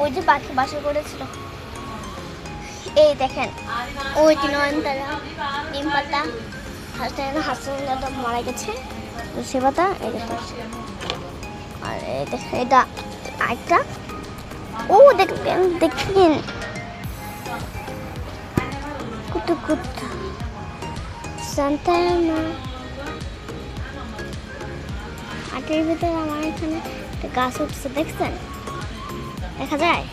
ওই যে পাখি বাসা করেছিল। এই দেখেন, ওই নয়নতারা নিম পাতা হাসতে তো মারা গেছে। সে পাতা আর এই দেখেন, এটা আরেকটা। ও, দেখেন দেখেন। ভিতরে আমার এখানে একটা গাছ উঠছে, দেখছেন? দেখা যায়?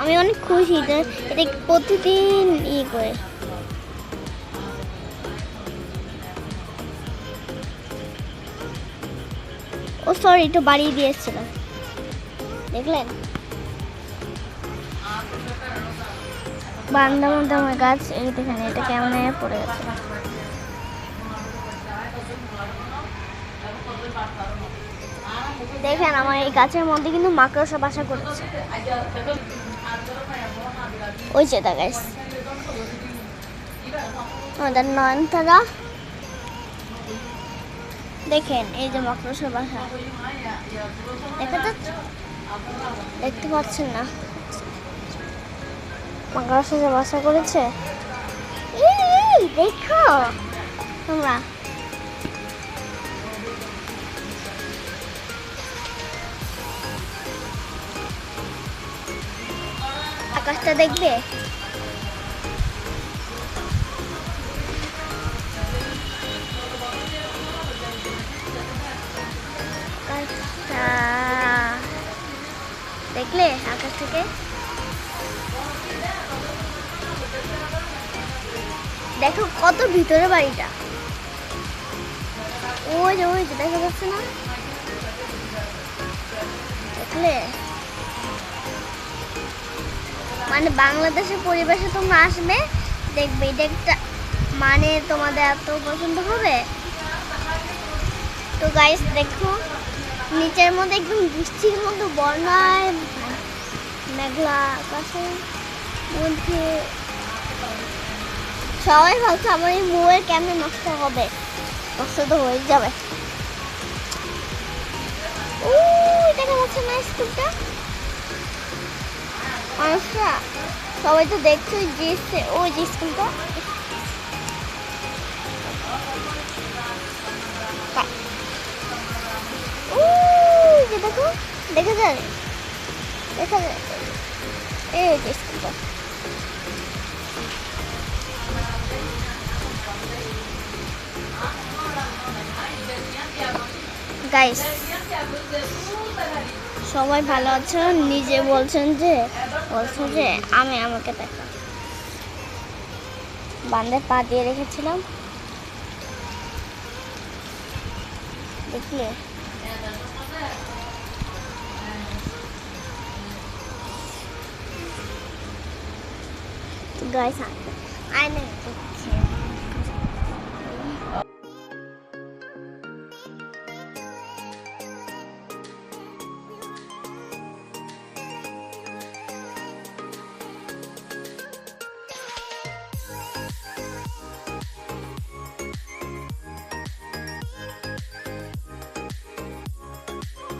আমি অনেক খুশি এটা প্রতিদিন ই করে। ও সরি একটু বাড়িয়ে দিয়েছিলাম দেখলেন? বান্দা মধ্যে আমার গাছ, এই দেখেন, এটা কেমন পড়ে গেছে। দেখেন, আমার এই গাছের মধ্যে কিন্তু মাকড়সা বাসা করেছে। ওই যে দা গাইস। আমাদের নয়নতারা। দেখেন, এই যে মাকড়সা বাসা। দেখা দেখতে পাচ্ছেন না। মাকড়সা যে বাসা করেছে? দেখো তোমরা। আকাশটা দেখবে? আকাশটা দেখলে আকাশ থেকে? দেখো কত ভিতরে বাড়িটা। ওই যে ওই যে, দেখা যাচ্ছে না? দেখলে? মানে বাংলাদেশের পরিবেশে তোমরা আসবে, দেখবে এটা মানে তোমাদের এত পছন্দ হবে। তো গাইস দেখো, নিচের মধ্যে একদম বৃষ্টির মতো বন্যায় মেঘলা আকাশের মধ্যে সবাই ভাবছে আমার এই বউয়ের কেমন নষ্ট হবে? নষ্ট তো হয়ে যাবে। ও দেখা যাচ্ছে না স্কুলটা মানুষরা সবাই তো দেখছ যে সে- ওই ওই যে দেখো, দেখা যায় দেখা যায় এই যে স্কুলটা। গাইস সবাই ভালো আছেন নিজে বলছেন যে বলছেন যে আমি আমাকে দেখা বান্ধে পা দিয়ে রেখেছিলাম। দেখলে? গাইস আয়। না